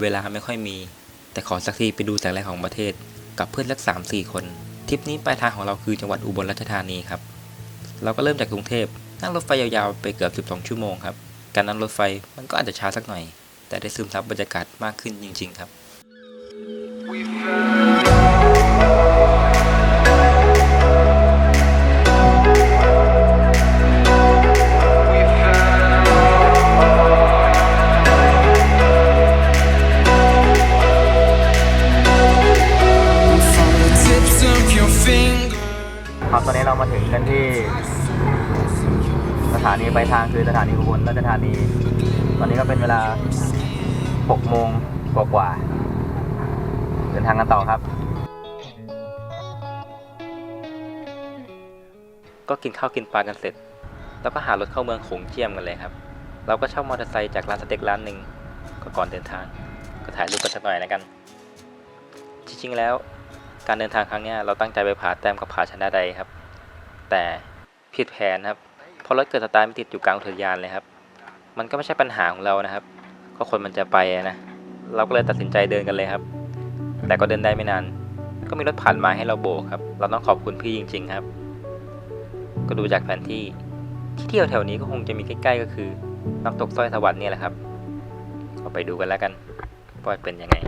เวลาไม่ค่อยมี แต่ขอสักทีไปดูแสงแรกของประเทศ กับเพื่อนสักสามสี่คนทริปนี้ปลายทางของเราคือจังหวัดอุบลราชธานีครับ เราก็เริ่มจากกรุงเทพนั่งรถไฟยาวๆไปเกือบ 12 ชั่วโมงครับ การนั่งรถไฟมันก็อาจจะช้าสักหน่อย แต่ได้ซึมซับบรรยากาศมากขึ้นจริง ๆ ครับ ครับตอนนี้เรามาถึงกันที่ สถานีปลายทางคือสถานีอุบลราชธานี ตอนนี้ก็เป็นเวลา6โมงกว่าๆเดินทางกันต่อครับ ก็กินข้าวกินปลากันเสร็จ แล้วก็หารถเข้าเมืองขงเจียมกันเลยครับ เราก็เช่ามอเตอร์ไซค์จากร้านสเต็กร้านหนึ่งก็ก่อนเดินทาง ก็ถ่ายรูปกันสักหน่อยนะกัน จริงๆแล้ว การเดินทางครั้งนี้เราตั้งใจไปผาแต้มกับผาชนะใดครับ แต่ผิดแผนครับเพราะรถเกิดสตาร์ทไม่ติดอยู่กลางอุทยานเลยครับ มันก็ไม่ใช่ปัญหาของเรานะครับ ก็คนมันจะไปนะเราก็เลยตัดสินใจเดินกันเลยครับ แต่ก็เดินได้ไม่นาน ก็มีรถผ่านมาให้เราโบกครับ เราต้องขอบคุณพี่จริง ๆครับ ก็ดูจากแผนที่ที่เที่ยวแถวนี้ก็คงจะมีใกล้ๆก็คือน้ำตกสร้อยสวรรค์เนี่ยแหละครับก็ไปดูกันแล้วกันว่าเป็นยังไง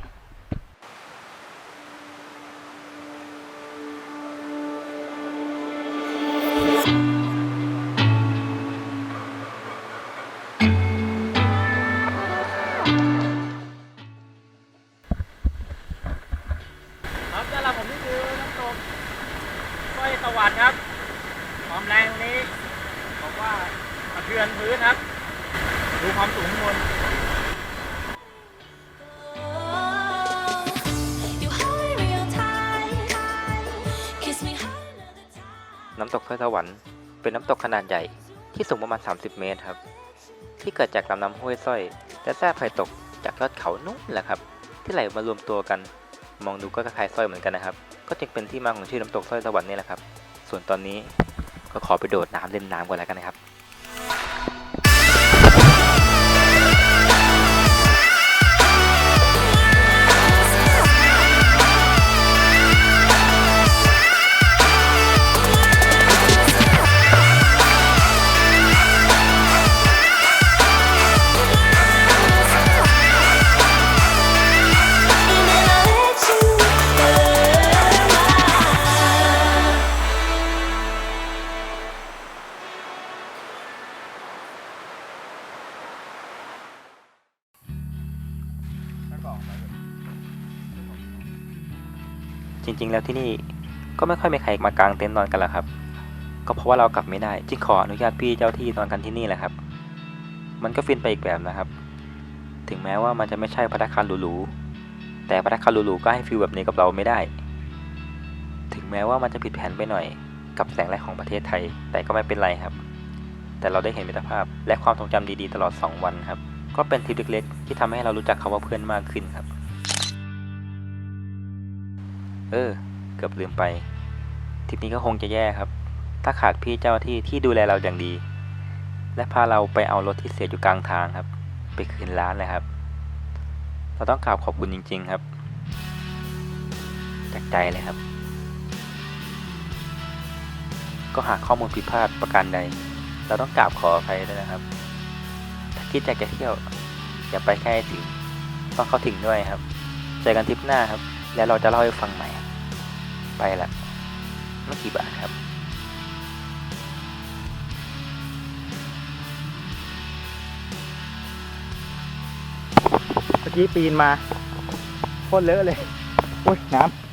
สร้อยสวรรค์ครับความแรงตรงนี้บอกว่าสะเทือนพื้นครับ ดูความสูงข้างบน น้ำตกสร้อยสวรรค์เป็นน้ำตกขนาดใหญ่ที่สูงประมาณ 30 เมตรครับ ที่เกิดจากลำน้ำห้วยสร้อยและแทรกไผ่ตกจากยอดเขานู่นแหละครับ ที่ไหลมารวมตัวกัน มองดูก็คล้ายๆสร้อยเหมือนกันนะครับ ก็จึงเป็นที่มาของชื่อน้ำตกสร้อยสวรรค์นี่แหละครับ ส่วนตอนนี้ก็ขอไปโดดน้ำเล่นน้ำก่อนแล้วกันนะครับ จริง ๆ แล้วที่นี่ก็ไม่ค่อยมีใครมากางเต็นท์นอนกันแล้วครับ ก็เพราะว่าเรากลับไม่ได้จึงขออนุญาตพี่เจ้าที่นอนกันที่นี่แหละครับ มันก็ฟินไปอีกแบบนะครับ ถึงแม้ว่ามันจะไม่ใช่พัตคารหรูๆแต่พัตคารหรูๆก็ให้ฟิลแบบนี้กับเราไม่ได้ ถึงแม้ว่ามันจะผิดแผนไปหน่อย กับแสงแรกของประเทศไทย แต่ก็ไม่เป็นไรครับ แต่เราได้เห็นมิตรภาพและความทรงจำดีๆ ตลอด 2 วันครับ ก็เป็นทริปเล็กๆ ที่ทำให้เรารู้จักคาว่าเพื่อนมากขึ้นครับ เออ เกือบลืมไปทริปนี้ก็คงจะแย่ครับ ถ้าขาดพี่เจ้าที่ที่ดูแลเราอย่างดี และพาเราไปเอารถที่เสียอยู่กลางทางครับ ไปคืนร้านเลยครับ เราต้องกราบขอบคุณจริง ๆครับ จากใจเลยครับ ก็หากข้อมูลผิดพลาดประการใด เราต้องกราบขออภัยด้วยนะครับ คิดอยากจะเที่ยว อย่าไปแค่ถึงต้องเข้าถึงด้วยครับ เจอกันทริปหน้าครับ แล้วเราจะเล่าให้ฟังใหม่ ไปละไม่กี่บาทครับเมื่อกี้ปีนมาโคตรเลอะเลย โอ้ย น้ำ